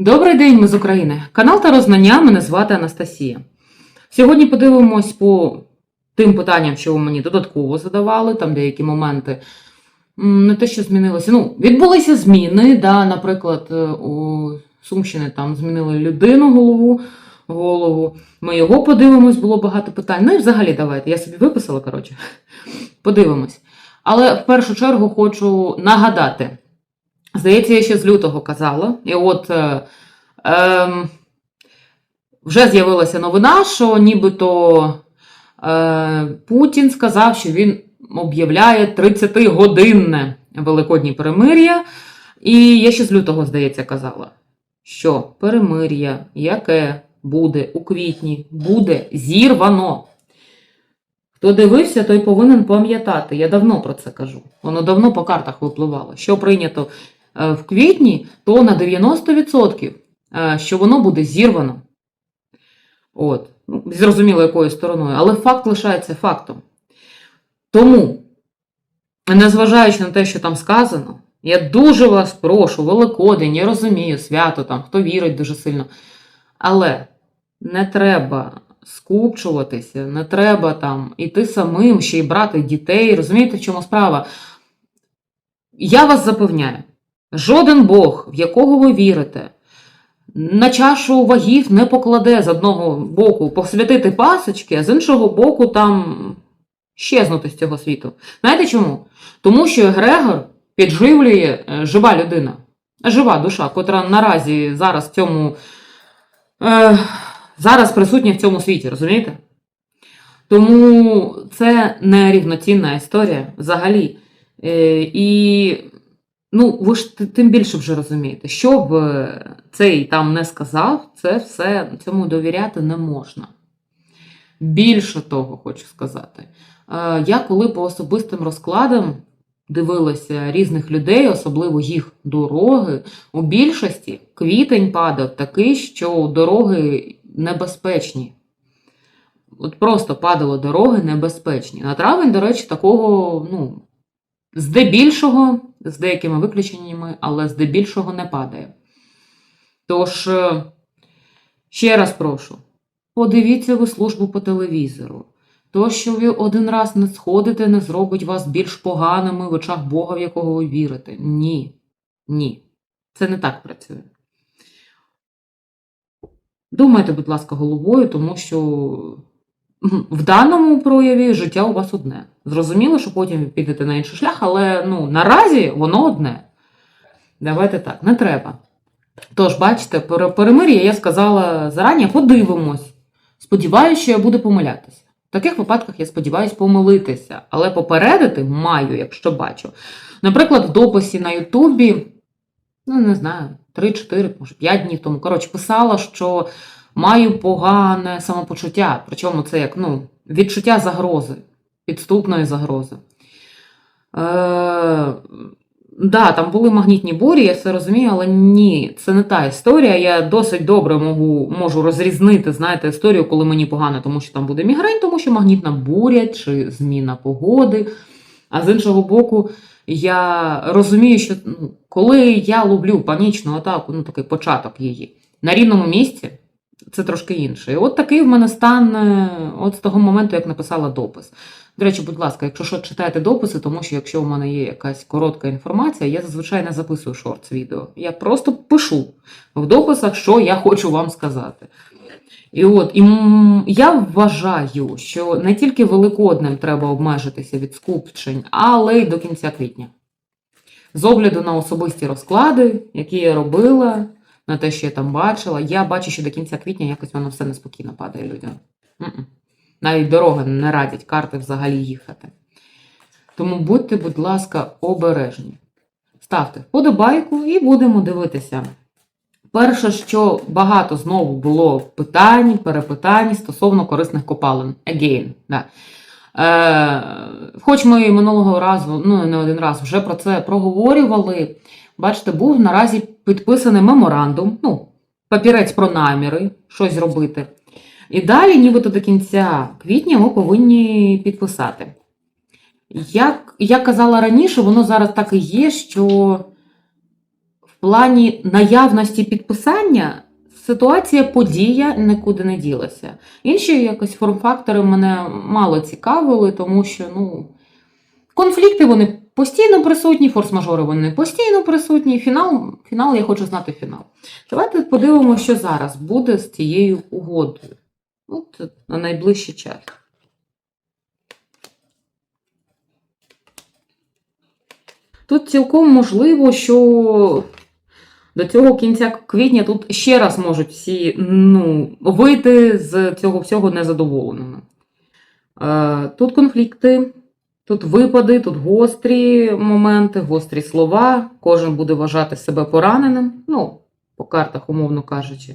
Добрий день, ми з України. Канал та Рознання, мене звати Анастасія. Сьогодні подивимось по тим питанням, що ви мені додатково задавали, там деякі моменти. Не те, що змінилося. Ну, відбулися зміни. Да, наприклад, е, у Сумщини там змінили людину голову. голову. Ми його подивимось, було багато питань. Ну і взагалі давайте. Я собі виписала, коротше. Подивимось. Але в першу чергу хочу нагадати. Здається, я ще з лютого казала. І от е, е, вже з'явилася новина, що нібито е, Путін сказав, що він об'являє 30-годинне Великоднє перемир'я. І я ще з лютого, здається, казала, що перемир'я, яке буде у квітні, буде зірвано. Хто дивився, той повинен пам'ятати. Я давно про це кажу. Воно давно по картах випливало. Що прийнято в квітні, то на 90%, е, що воно буде зірвано. От. Ну, Зрозуміло, якою стороною, але факт лишається фактом. Тому, незважаючи на те, що там сказано, я дуже вас прошу, Великодень, я розумію, свято там, хто вірить дуже сильно. Але не треба скупчуватися, не треба там іти самим, ще й брати дітей. Розумієте, в чому справа? Я вас запевняю, жоден Бог, в якого ви вірите, на чашу вагів не покладе з одного боку посвятити пасочки, а з іншого боку там щезнути з цього світу. Знаєте чому? Тому що Егрегор підживлює е, жива людина, жива душа, котра наразі зараз в цьому. Е, зараз присутня в цьому світі, розумієте? Тому це не рівноцінна історія взагалі. Е, і ну, ви ж тим більше вже розумієте, що б е, цей там не сказав, це все цьому довіряти не можна. Більше того, хочу сказати, е, я коли по особистим розкладам дивилася різних людей, особливо їх дороги, у більшості квітень падав такий, що дороги небезпечні. От просто падали дороги небезпечні. На травень, до речі, такого, ну, здебільшого, з деякими виключеннями, але здебільшого не падає. Тож, е, ще раз прошу, подивіться ви службу по телевізору. То, що ви один раз не сходите, не зробить вас більш поганими в очах Бога, в якого ви вірите. Ні. Ні. Це не так працює. Думайте, будь ласка, головою, тому що в даному прояві життя у вас одне. Зрозуміло, що потім підете на інший шлях, але ну, наразі воно одне. Давайте так, не треба. Тож, бачите, пере- перемир'я я сказала зарані, подивимось. Сподіваюся, що я буду помилятися. В таких випадках я сподіваюся помилитися, але попередити маю, якщо бачу. Наприклад, в дописі на Ютубі, ну не знаю, 3-4, може 5 днів тому, коротше, писала, що маю погане самопочуття. Причому це як ну, відчуття загрози, підступної загрози. Е, Да, там були магнітні бурі, я все розумію, але ні, це не та історія. Я досить добре можу, можу розрізнити, знаєте, історію, коли мені погано, тому що там буде мігрень, тому що магнітна буря чи зміна погоди. А з іншого боку, я розумію, що ну, коли я ловлю панічну атаку, ну такий початок її, на рівному місці, це трошки інше. І от такий в мене стан е, от з того моменту, як написала допис. До речі, будь ласка, якщо що, читайте дописи, тому що якщо у мене є якась коротка інформація, я зазвичай не записую шортс відео. Я просто пишу в дописах, що я хочу вам сказати. І от і я вважаю, що не тільки Великоднем треба обмежитися від скупчень, але й до кінця квітня. З огляду на особисті розклади, які я робила, на те, що я там бачила, я бачу, що до кінця квітня якось воно все неспокійно падає людям. Навіть дороги не радять карти взагалі їхати. Тому будьте, будь ласка, обережні. Ставте вподобайку і будемо дивитися. Перше, що багато знову було питань, перепитань стосовно корисних копалин. Again. Да. Е, хоч ми минулого разу, ну не один раз, вже про це проговорювали. Бачите, був наразі підписаний меморандум, ну, папірець про наміри, щось зробити. І далі, нібито до кінця квітня, ми повинні підписати. Як я казала раніше, воно зараз так і є, що в плані наявності підписання ситуація, подія нікуди не ділася. Інші якось форм-фактори мене мало цікавили, тому що ну, конфлікти вони постійно присутні, форс-мажори вони постійно присутні. Фінал, фінал, я хочу знати фінал. Давайте подивимося, що зараз буде з цією угодою. От на найближчий час. Тут цілком можливо, що до цього кінця квітня тут ще раз можуть всі ну, вийти з цього всього незадоволеними. Е, Тут конфлікти, тут випади, тут гострі моменти, гострі слова. Кожен буде вважати себе пораненим, ну, по картах, умовно кажучи.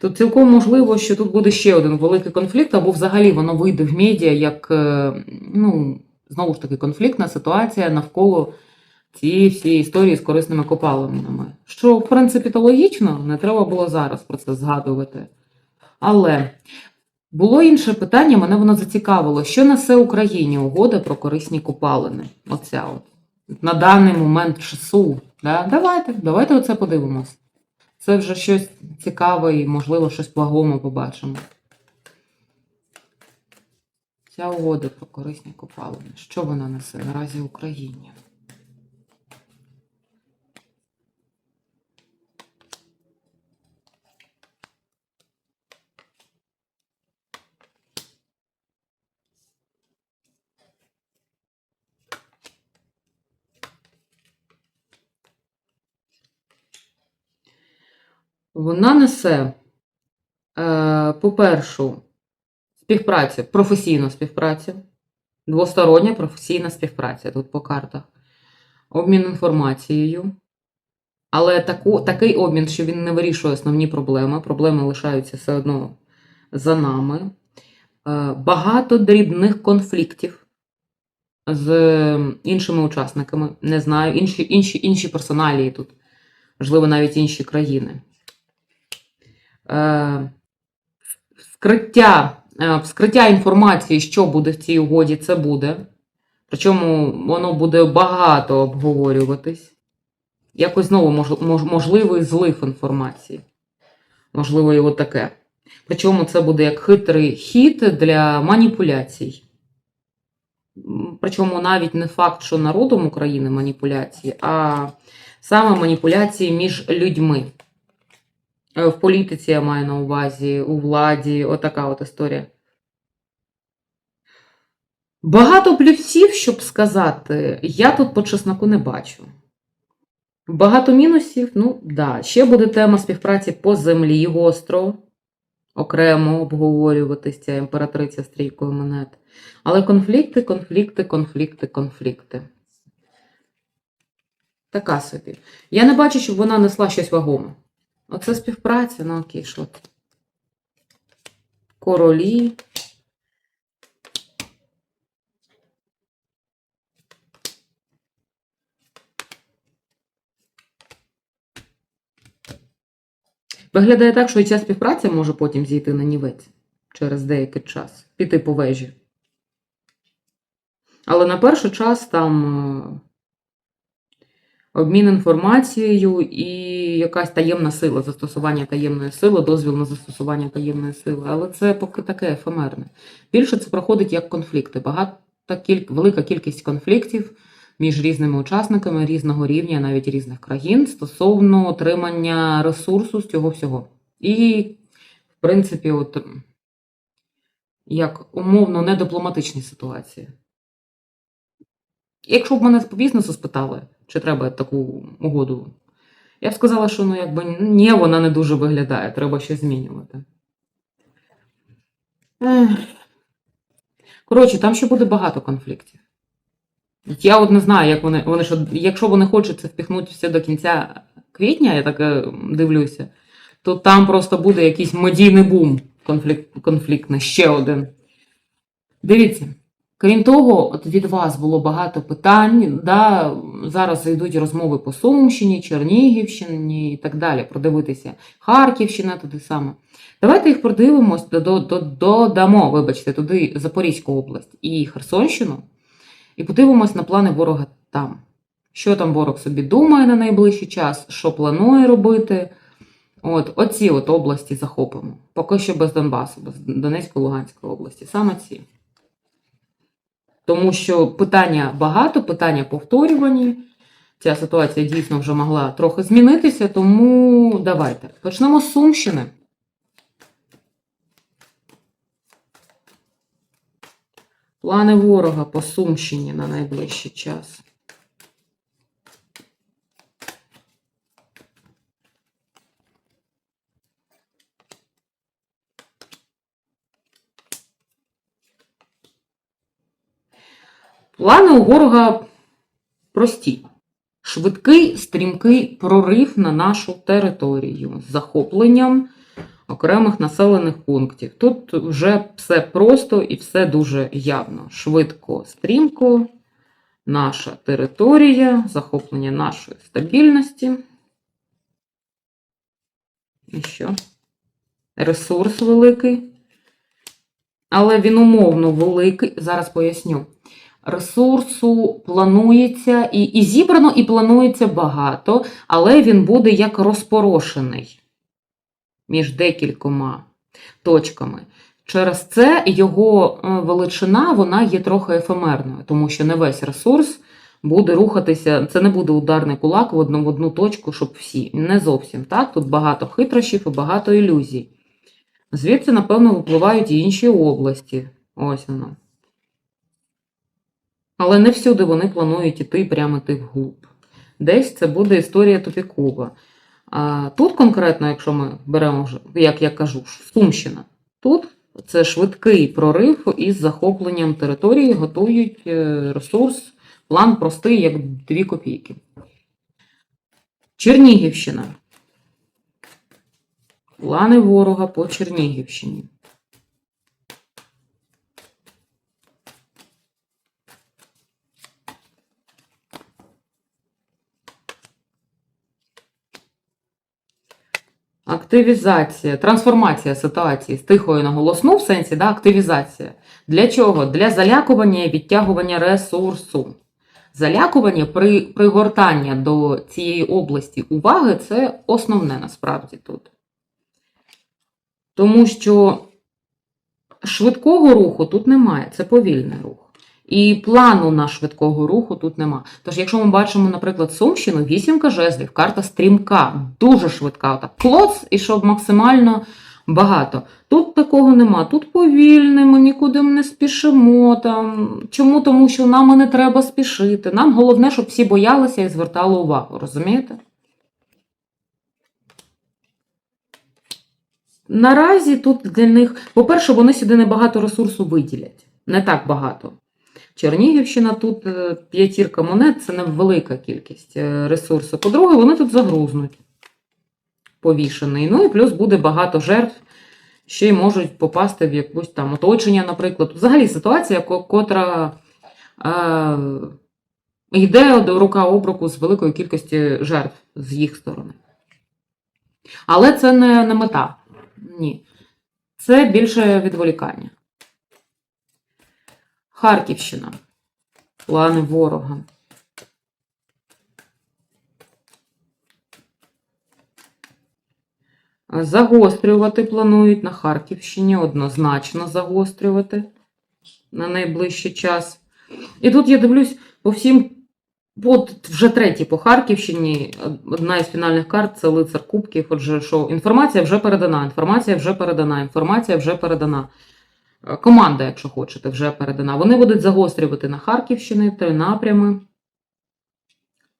Тут цілком можливо, що тут буде ще один великий конфлікт, або взагалі воно вийде в медіа як, е, ну, знову ж таки, конфліктна ситуація навколо цієї всієї історії з корисними копалинами. Що, в принципі, то логічно, не треба було зараз про це згадувати. Але було інше питання, мене воно зацікавило. Що несе Україні угода про корисні копалини? Оця от. На даний момент часу. Да? Давайте, давайте оце подивимось. Це вже щось цікаве і, можливо, щось вагоме побачимо. Ця угода про корисні копалини. Що вона несе наразі Україні? Вона несе, е, по-перше, співпрацю, професійну співпрацю, двостороння професійна співпраця тут по картах, обмін інформацією. Але таку, такий обмін, що він не вирішує основні проблеми. Проблеми лишаються все одно за нами. Е, Багато дрібних конфліктів з іншими учасниками. Не знаю, інші, інші, інші персоналії тут, можливо, навіть інші країни. Е, Вскриття, е, вскриття інформації, що буде в цій угоді, це буде. Причому воно буде багато обговорюватись. Якось знову мож, мож, можливий злив інформації. Можливо, і от таке. Причому це буде як хитрий хід для маніпуляцій. Причому навіть не факт, що народом України маніпуляції, а саме маніпуляції між людьми. Е, В політиці я маю на увазі, у владі, отака от історія. Багато плюсів, щоб сказати, я тут по чесноку не бачу. Багато мінусів, ну да. Ще буде тема співпраці по землі гостро, окремо обговорюватися ця імператриця з трійкою монет. Але конфлікти, конфлікти, конфлікти, конфлікти. Така собі. Я не бачу, щоб вона несла щось вагоме. Оце співпраця, ну що ти? Королі. Виглядає так, що і ця співпраця може потім зійти на нівець через деякий час, піти по вежі. Але на перший час там е, обмін інформацією і якась таємна сила, застосування таємної сили, дозвіл на застосування таємної сили. Але це поки таке ефемерне. Більше це проходить як конфлікти. Багато кіль... велика кількість конфліктів між різними учасниками різного рівня, навіть різних країн, стосовно отримання ресурсу з цього всього. І, в принципі, от як умовно недипломатичні ситуації. Якщо б мене по бізнесу спитали, чи треба таку угоду, я б сказала, що ну якби ні, вона не дуже виглядає, треба щось змінювати. Коротше, там ще буде багато конфліктів. Я от не знаю, як вони, вони що, якщо вони хочуть це впихнути все до кінця квітня, я так е, дивлюся, то там просто буде якийсь медійний бум конфлікт, конфліктний, ще один. Дивіться. Крім того, от від вас було багато питань. Да, зараз йдуть розмови по Сумщині, Чернігівщині і так далі. Продивитися Харківщина туди саме. Давайте їх продивимось, до- до- до- додамо, вибачте, туди Запорізьку область і Херсонщину, і подивимось на плани ворога там. що там ворог собі думає на найближчий час, що планує робити. От, оці от області захопимо. Поки що без Донбасу, без Донецької Луганської області. Саме ці. Тому що питання багато, питання повторювані. Ця ситуація дійсно вже могла трохи змінитися, тому давайте. Почнемо з Сумщини. Плани ворога по Сумщині на найближчий час. Плани у ворога прості. Швидкий стрімкий прорив на нашу територію з захопленням окремих населених пунктів. Тут вже все просто і все дуже явно. Швидко, стрімко, наша територія, захоплення нашої стабільності. І що? Ресурс великий. Але він умовно великий. Зараз поясню. Ресурсу планується і, і зібрано, і планується багато, але він буде як розпорошений між декількома точками. Через це його е, величина вона є трохи ефемерною, тому що не весь ресурс буде рухатися, це не буде ударний кулак в одну, в одну точку, щоб всі. Не зовсім так. Тут багато хитрощів і багато ілюзій. Звідси, напевно, випливають і інші області. Ось воно. Але не всюди вони планують іти прямо йти вглуб. Десь це буде історія тупікова. А тут конкретно, якщо ми беремо, як я кажу, Сумщина, тут це швидкий прорив із захопленням території, готують е, ресурс, план простий, як дві копійки. Чернігівщина. Плани ворога по Чернігівщині. Активізація, трансформація ситуації з тихої на голосну в сенсі, да, активізація. Для чого? Для залякування і відтягування ресурсу. Залякування при пригортання до цієї області уваги це основне насправді тут. Тому що швидкого руху тут немає, це повільний рух. І плану на швидкого руху тут нема. Тож, якщо ми бачимо, наприклад, Сумщину, вісімка жезлів, карта стрімка, дуже швидка. Отак, клоц, і щоб максимально багато. Тут такого нема. Тут повільне, ми нікуди не спішимо. Там. Чому? Тому що нам не треба спішити. Нам головне, щоб всі боялися і звертали увагу. Розумієте? Наразі тут для них, по-перше, вони сюди небагато ресурсу виділять. Не так багато. Чернігівщина тут е, п'ятірка монет це невелика кількість е, ресурсу. По-друге, вони тут загрузнуть повішений. Ну і плюс буде багато жертв, ще й можуть попасти в якусь там оточення, наприклад. Взагалі ситуація, котра е, йде до рука об руку з великою кількістю жертв з їх сторони. Але це не, не мета. Ні. Це більше відволікання. Харківщина. Плани ворога. Загострювати планують на Харківщині, однозначно загострювати на найближчий час. І тут я дивлюсь по всім, от вже третій по Харківщині, одна із фінальних карт це лицар Кубків. Отже, що інформація вже передана, інформація вже передана, інформація вже передана. Е, Команда, якщо хочете, вже передана. Вони будуть загострювати на Харківщини три напрями.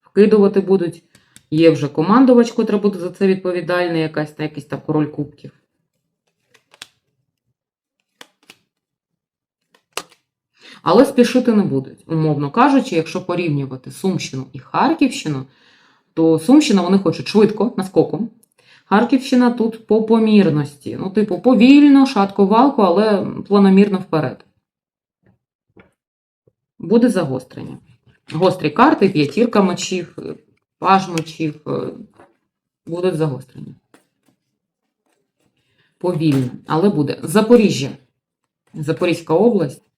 Вкидувати будуть. Є вже командувач, котра буде за це відповідальний, якась та якийсь там король кубків. Але спішити не будуть. Умовно кажучи, якщо порівнювати Сумщину і Харківщину, то Сумщина вони хочуть швидко, наскоком. Харківщина тут по помірності. Ну, типу, повільно, шатко-валко, але планомірно вперед. Буде загострення. Гострі карти, п'ятірка мечів, паж мечів. е, Будуть загострення. Повільно, але буде. Запоріжжя. Запорізька область.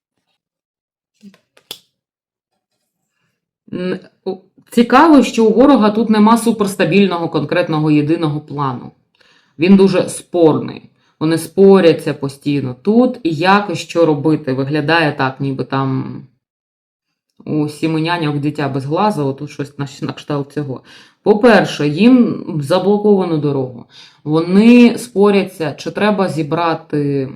Цікаво, що у ворога тут нема суперстабільного конкретного єдиного плану. Він дуже спорний. Вони споряться постійно тут і як і що робити. Виглядає так, ніби там у сіменянях дитя без глазу, отут щось на, кшталт цього. По-перше, їм заблоковано дорогу. Вони споряться, чи треба зібрати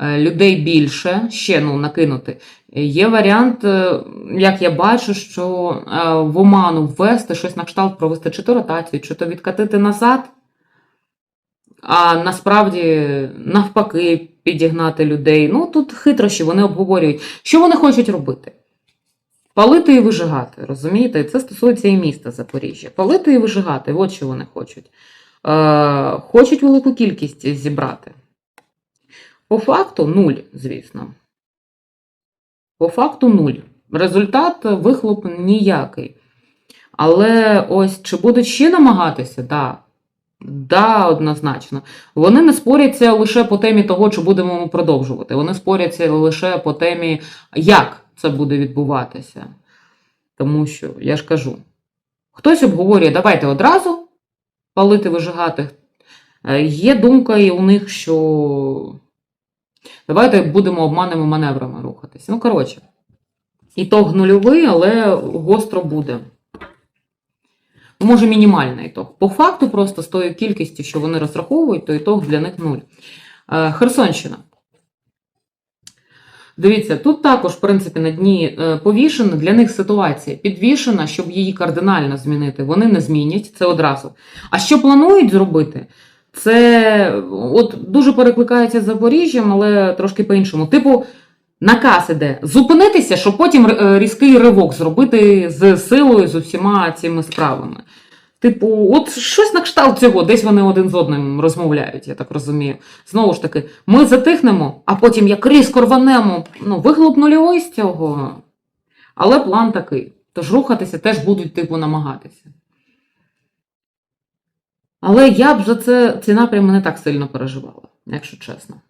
людей більше, ще ну, накинути. Є варіант, е, як я бачу, що е, в оману ввести щось на кшталт провести чи то ротацію, чи то відкатити назад, а насправді навпаки підігнати людей. Ну тут хитрощі вони обговорюють, що вони хочуть робити. Палити і вижигати, розумієте? Це стосується і міста Запоріжжя. Палити і вижигати, от що вони хочуть. Е, хочуть велику кількість зібрати. По факту нуль, звісно. По факту нуль. Результат вихлоп ніякий. Але ось чи будуть ще намагатися? Да. Да, однозначно. Вони не споряться лише по темі того, чи будемо ми продовжувати. Вони споряться лише по темі, як це буде відбуватися. Тому що, я ж кажу, хтось обговорює, давайте одразу палити, вижигати. Е, Є думка і у них, що давайте будемо обманними маневрами рухатися. Ну, коротше, ітог нульовий, але гостро буде. Може, мінімальний ітог. По факту, просто з тою кількістю, що вони розраховують, то ітог для них нуль. Е, Херсонщина. Дивіться, тут також, в принципі, на дні е, повішена для них ситуація підвішена, щоб її кардинально змінити. Вони не змінять це одразу. А що планують зробити? Це от дуже перекликається з Запоріжжям, але трошки по-іншому. Типу, наказ іде зупинитися, щоб потім е, різкий ривок зробити з силою, з усіма цими справами. Типу, от щось на кшталт цього, десь вони один з одним розмовляють, я так розумію. Знову ж таки, ми затихнемо, а потім як різко рванемо. Ну, вихлоп нульовий з цього. Але план такий. Тож рухатися теж будуть, типу, намагатися. Але я б за це ці напрями не так сильно переживала, якщо чесно.